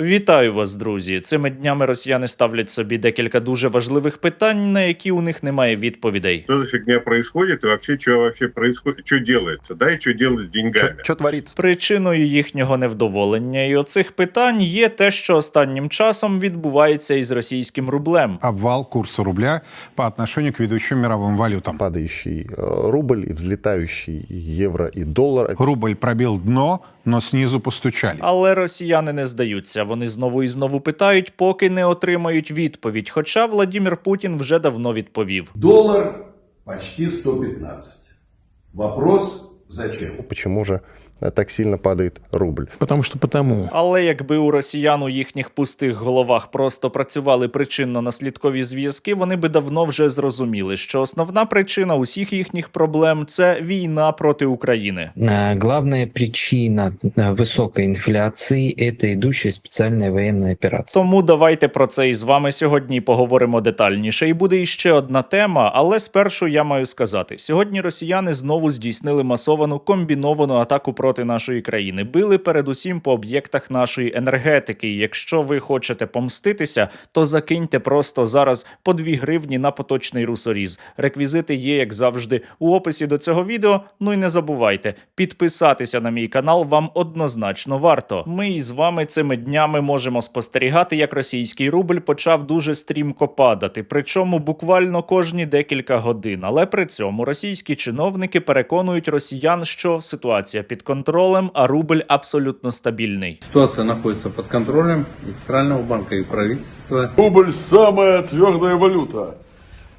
Вітаю вас, друзі! Цими днями росіяни ставлять собі декілька дуже важливих питань, на які у них немає відповідей. что за фигня происходит и вообще что вообще происходит, что делается, да, и что делать деньгами. Что творится? Причиною їхнього невдоволення і оцих питань є те, що останнім часом відбувається із російським рублем. обвал курса рубля по отношению к ведущим мировым валютам. Падающий э, рубль и взлетающий евро и доллар. Рубль пробил дно, но снизу постучали. Але росіяни не здаються. Вони знову і знову питають, поки не отримають відповідь. Хоча Владимир Путін вже давно відповів. Долар почти 115. Вопрос зачем? Почему же так сильно падает рубль? Потому что потому. Але якби у росіян у їхніх пустих головах просто працювали причинно-наслідкові зв'язки, вони би давно вже зрозуміли, що основна причина усіх їхніх проблем це війна проти України. Э, Главная причина э, высокой инфляции – это идущая специальная военная операция. Тому давайте про це із вами сьогодні поговоримо детальніше. І буде іще одна тема, але спершу я маю сказати: сьогодні росіяни знову здійснили масовану комбіновану атаку проти нашої країни. Били передусім по об'єктах нашої енергетики. Якщо ви хочете помститися, то закиньте просто зараз по 2 гривні на поточний русоріз. Реквізити є, як завжди, у описі до цього відео. Ну і не забувайте, підписатися на мій канал вам однозначно варто. Ми із вами цими днями можемо спостерігати, як російський рубль почав дуже стрімко падати, причому буквально кожні декілька годин. Але при цьому російські чиновники переконують росіян, що ситуація під контролем, а рубль абсолютно стабильный. Ситуация находится под контролем и Центрального банка и правительства. Рубль самая твердая валюта.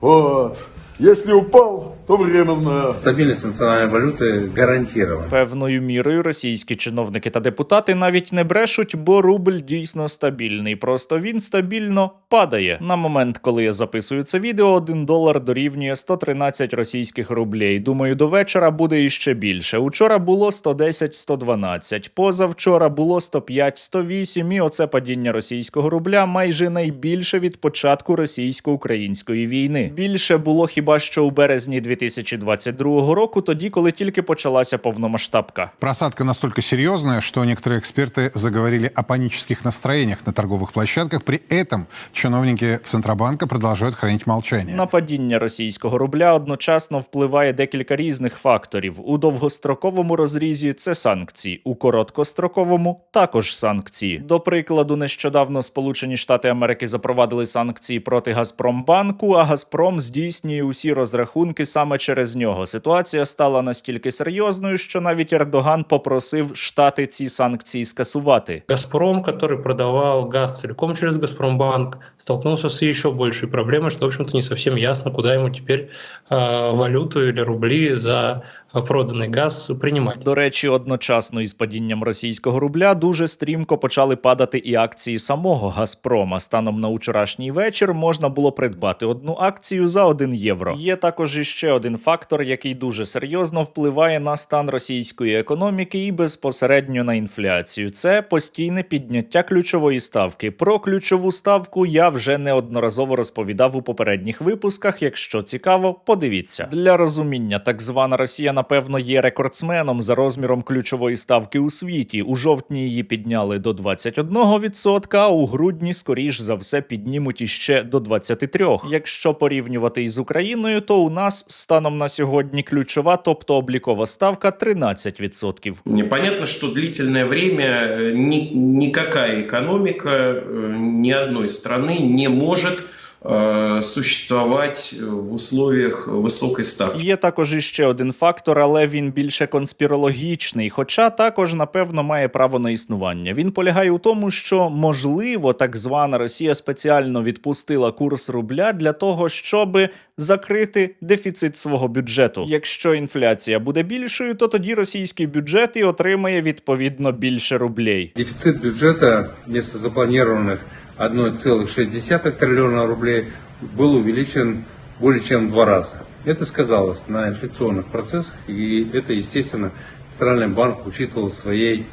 Вот. Если упал, то временно. Стабильность национальной валюты гарантирована. Певною мірою російські чиновники та депутати навіть не брешуть, бо рубль дійсно стабільний. Просто він стабільно падає. На момент, коли я записую це відео, 1 долар дорівнює 113 російських рублей. Думаю, до вечора буде іще більше. Учора було 110-112, позавчора було 105, 108, і оце падіння російського рубля майже найбільше від початку російсько-української війни. Більше було хіба що у березні 2022 року, тоді, коли тільки почалася повномасштабка. Просадка настолько серьезная, что некоторые эксперты заговорили о панических настроениях на торговых площадках. При этом чиновники Центробанка продолжают хранить молчание. На падіння російського рубля одночасно впливає декілька різних факторів. У довгостроковому розрізі це санкції, у короткостроковому також санкції. До прикладу, нещодавно Сполучені Штати Америки запровадили санкції проти Газпромбанку, а Газпром здійснює усі розрахунки саме через нього. Ситуація стала настільки серйозною, що навіть Ердоган попросив штати ці санкції скасувати. Газпром, который продавал газ целиком через Газпромбанк, столкнулся с еще большей проблемой, что, в общем-то, не совсем ясно, куда ему теперь э, валюту или рубли за э, проданный газ принимать. До речі, одночасно із падінням російського рубля дуже стрімко почали падати і акції самого Газпрома. Станом на вчорашній вечір можна було придбати одну акцію за 1 євро. Є також іще один фактор, який дуже серйозно впливає на стан російської економіки і безпосередньо на інфляцію. Це постійне підняття ключової ставки. Про ключову ставку я вже неодноразово розповідав у попередніх випусках. Якщо цікаво, подивіться для розуміння. Так звана Росія, напевно, є рекордсменом за розміром ключової ставки у світі. У жовтні її підняли до 21%, а у грудні, скоріш за все, піднімуть іще до 23%. Якщо порівнювати із Україною, то у нас станом на сьогодні ключова, тобто облікова ставка 13%. Понятно, что длительное время э, ни- никакая экономика э, ни одной страны не может э, существовать в условиях высокой ставки. Є також іще один фактор, але він більше конспірологічний, хоча також, напевно, має право на існування. Він полягає у тому, що можливо так звана Росія спеціально відпустила курс рубля для того, щоб закрити дефіцит свого бюджету. Якщо інфляція буде більшою, то тоді російський бюджет і отримає відповідно більше рублей. Дефицит бюджета вместо запланированных 1,6 триллиона рублей был увеличен более чем в два раза. Это сказалось на инфляционных процессах, и это, естественно, Центральный банк учитывал в своей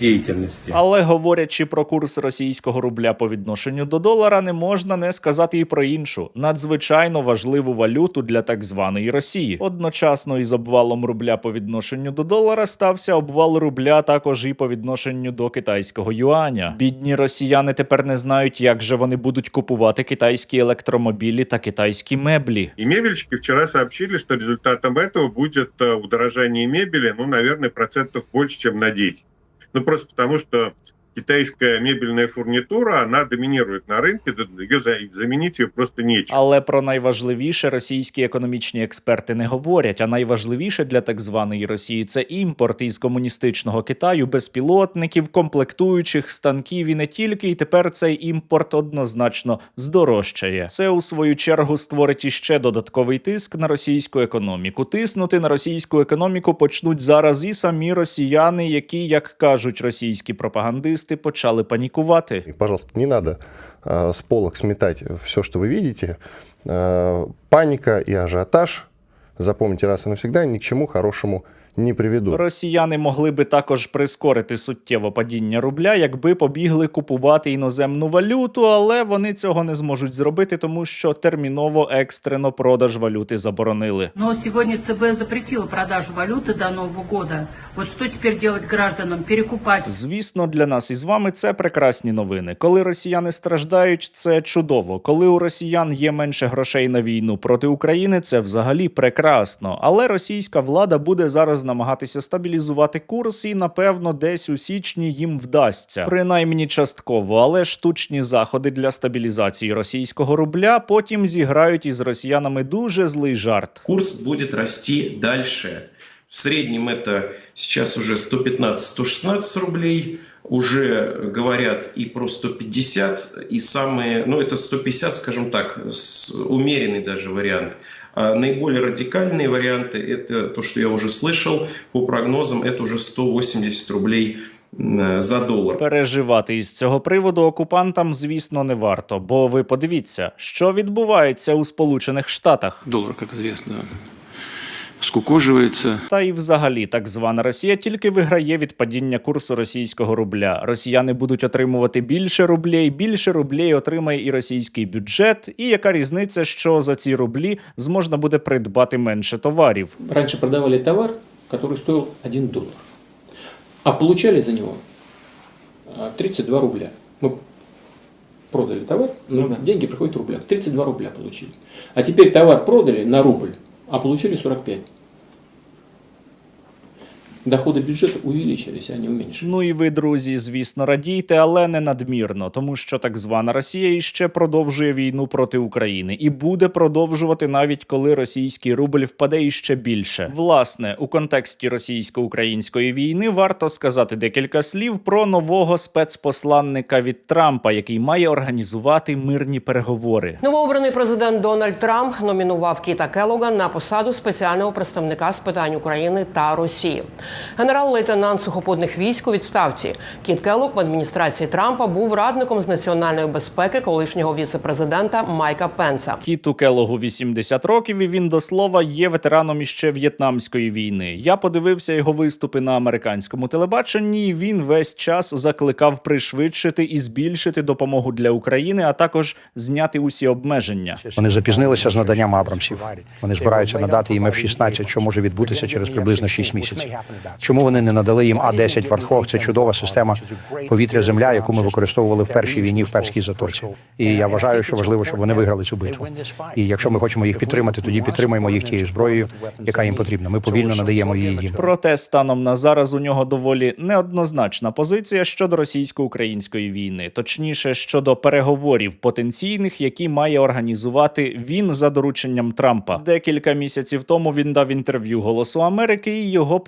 деятельности. Але говорячи про курс російського рубля по відношенню до долара, не можна не сказати і про іншу надзвичайно важливу валюту для так званої Росії. Одночасно із обвалом рубля по відношенню до долара стався обвал рубля також і по відношенню до китайського юаня. Бідні росіяни тепер не знають, як же вони будуть купувати китайські електромобілі та китайські меблі. И мебельщики вчера сообщили, что результатом этого будет э, удорожание мебели, ну, наверное, процентов больше, чем на 10. Ну, просто потому что китайская мебельная фурнитура, она доминирует на рынке, ее за- заменить ее просто нечем. Але про найважливіше російські економічні експерти не говорять. А найважливіше для так званої Росії це імпорт із комуністичного Китаю безпілотників, комплектуючих станків і не тільки. І тепер цей імпорт однозначно здорожчає. Це у свою чергу створить іще додатковий тиск на російську економіку. Тиснути на російську економіку почнуть зараз і самі росіяни, які, як кажуть російські пропагандисти, почали панікувати. И, пожалуйста, не надо э, с полок сметать все, что вы видите. Э, паника и ажиотаж, запомните раз и навсегда, ни к чему хорошему не приведут. Росіяни могли би також прискорити суттєво падіння рубля, якби побігли купувати іноземну валюту, але вони цього не зможуть зробити, тому що терміново екстрено продаж валюти заборонили. Но сегодня ЦБ запретила продажу валюты до Нового года. Вот что теперь делать гражданам? Перекупать Звісно, для нас із вами це прекрасні новини. Коли росіяни страждають, це чудово. Коли у росіян є менше грошей на війну проти України, це взагалі прекрасно. Але російська влада буде зараз намагатися стабілізувати курс, і напевно десь у січні їм вдасться, принаймні частково. Але штучні заходи для стабілізації російського рубля потім зіграють із росіянами дуже злий жарт. Курс будет расти дальше. В среднем это сейчас уже 115-116 рублей, уже говорят и про 150, и самые, ну это 150, скажем так, с- умеренный даже вариант. А наиболее радикальные варианты, это то, что я уже слышал, по прогнозам, это уже 180 рублей м, за доллар. Переживати із цього приводу окупантам, звісно, не варто, бо ви подивіться, що відбувається у Сполучених Штатах. Доллар, как известно, скукоживается. Та й взагалі так звана Росія тільки виграє від падіння курсу російського рубля. Росіяни будуть отримувати більше рублей, більше рублей отримає і російський бюджет. І яка різниця, що за ці рублі зможна буде придбати менше товарів? Раньше продавали товар, который стоил 1 доллар, а получали за него а, 32 рубля. Мы продали товар, но деньги приходят в рублях. 32 рубля получили. А теперь товар продали на рубль, а получили 45. Доходы бюджета увеличились, а не уменьшились. Ну і ви, друзі, звісно, радійте, але не надмірно, тому що так звана Росія іще продовжує війну проти України і буде продовжувати навіть коли російський рубль впаде іще більше. Власне, у контексті російсько-української війни варто сказати декілька слів про нового спецпосланника від Трампа, який має організувати мирні переговори. Новообраний президент Дональд Трамп номінував Кіта Келога на посаду спеціального представника з питань України та Росії. Генерал-лейтенант сухопутних військ у відставці Кіт Келог в адміністрації Трампа був радником з національної безпеки колишнього віце-президента Майка Пенса. Кіту Келогу 80 років, і він до слова є ветераном іще В'єтнамської війни. Я подивився його виступи на американському телебаченні. і Він весь час закликав пришвидшити і збільшити допомогу для України, а також зняти усі обмеження. Вони запізнилися з наданням Абрамсів. Вони збираються надати їм F-16, що може відбутися через приблизно 6 місяців. Чому вони не надали їм А-10 Вартхог? Це чудова система повітря-земля, яку ми використовували в першій війні в перській затоці. І я вважаю, що важливо, щоб вони виграли цю битву. І якщо ми хочемо їх підтримати, тоді підтримаємо їх тією зброєю, яка їм потрібна. Ми повільно надаємо її їм. Проте станом на зараз у нього доволі неоднозначна позиція щодо російсько-української війни, точніше щодо переговорів потенційних, які має організувати він за дорученням Трампа. Декілька місяців тому він дав інтерв'ю Голосу Америки, і його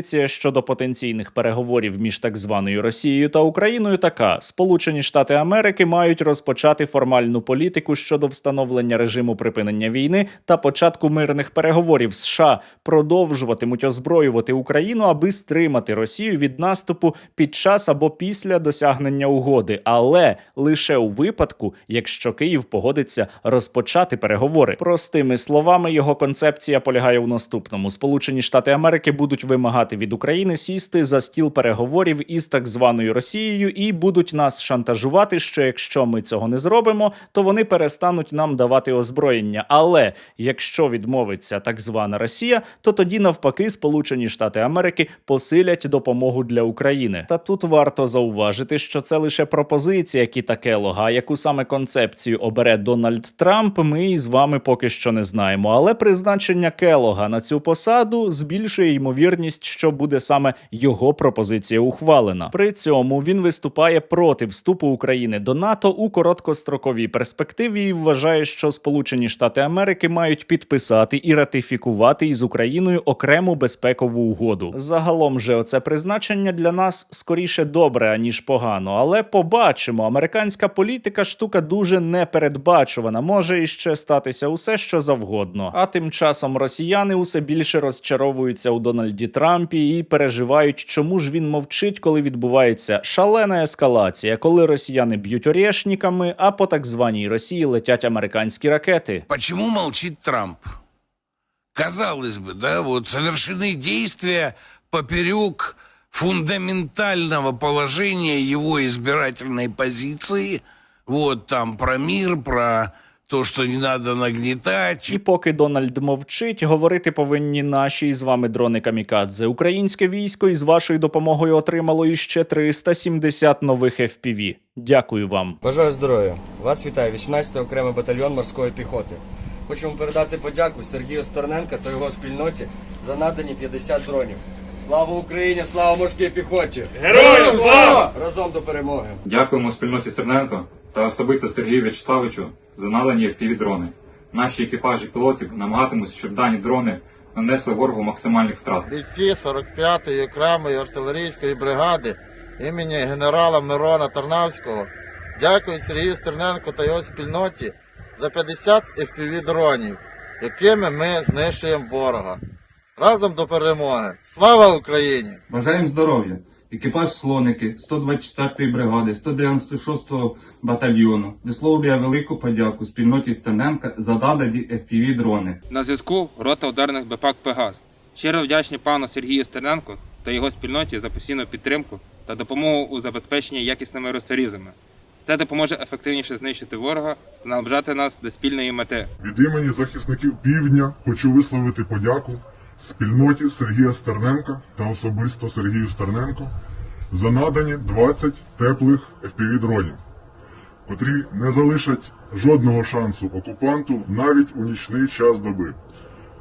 пропозиція щодо потенційних переговорів між так званою Росією та Україною така: Сполучені Штати Америки мають розпочати формальну політику щодо встановлення режиму припинення війни та початку мирних переговорів. США продовжуватимуть озброювати Україну, аби стримати Росію від наступу під час або після досягнення угоди, але лише у випадку, якщо Київ погодиться розпочати переговори. Простими словами, його концепція полягає у наступному: Сполучені Штати Америки будуть вимагати вимагати від України сісти за стіл переговорів із так званою Росією і будуть нас шантажувати, що якщо ми цього не зробимо, то вони перестануть нам давати озброєння. Але якщо відмовиться так звана Росія, то тоді навпаки Сполучені Штати Америки посилять допомогу для України. Та тут варто зауважити, що це лише пропозиція Кіта Келога. Яку саме концепцію обере Дональд Трамп, ми із вами поки що не знаємо. Але призначення Келога на цю посаду збільшує ймовірність, що буде саме його пропозиція ухвалена. При цьому він виступає проти вступу України до НАТО у короткостроковій перспективі і вважає, що Сполучені Штати Америки мають підписати і ратифікувати із Україною окрему безпекову угоду. Загалом же оце призначення для нас скоріше добре аніж погано, але побачимо. Американська політика штука дуже непередбачувана. Може іще статися усе, що завгодно. А тим часом росіяни усе більше розчаровуються у Дональді Трампі і переживають, чому ж він мовчить, коли відбувається шалена ескалація, коли росіяни б'ють орєшниками, а по так званій Росії летять американські ракети. Почему молчит Трамп? Казалось бы, да, вот совершены действия поперек фундаментального положения его избирательной позиции. Вот там про мир, про то, что не надо нагнетать. І поки Дональд мовчить, говорити повинні наші із вами дрони камікадзе. Українське військо із вашою допомогою отримало іще 370 нових FPV. Дякую вам. Бажаю здоров'я. Вас вітає 18-й окремий батальйон морської піхоти. Хочемо передати подяку Сергію Стерненка та його спільноті за надані 50 дронів. Слава Україні! Слава морській піхоті! Героям слава! Разом до перемоги! Дякуємо спільноті Стерненко та особисто Сергію В'ячеславовичу за надані FPV-дрони. Наші екіпажі пілотів намагатимуться, щоб дані дрони нанесли ворогу максимальних втрат. Бійці 45-ї окремої артилерійської бригади імені генерала Мирона Тарнавського дякують Сергію Стерненко та його спільноті за 50 FPV дронів, якими ми знищуємо ворога. Разом до перемоги! Слава Україні! Бажаємо здоров'я! Екіпаж слоники 124-ї бригади, 196-го батальйону висловлює велику подяку спільноті Стененка за надані FPV-дрони. На зв'язку рота ударних БПАК Пегас. Щиро вдячні пану Сергію Стерненко та його спільноті за постійну підтримку та допомогу у забезпеченні якісними розсорізами. Це допоможе ефективніше знищити ворога та наближати нас до спільної мети. Від імені захисників півдня хочу висловити подяку спільноті Сергія Стерненка та особисто Сергію Стерненко за надані 20 теплих FPV-дронів, котрі не залишать жодного шансу окупанту навіть у нічний час доби.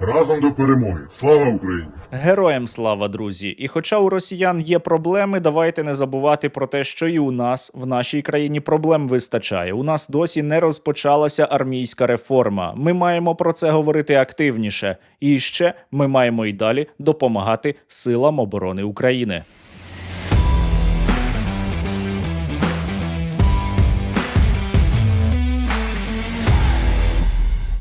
Разом до перемоги! Слава Україні! Героям слава, друзі! І хоча у росіян є проблеми, давайте не забувати про те, що і у нас в нашій країні проблем вистачає. У нас досі не розпочалася армійська реформа. Ми маємо про це говорити активніше. І ще ми маємо й далі допомагати силам оборони України.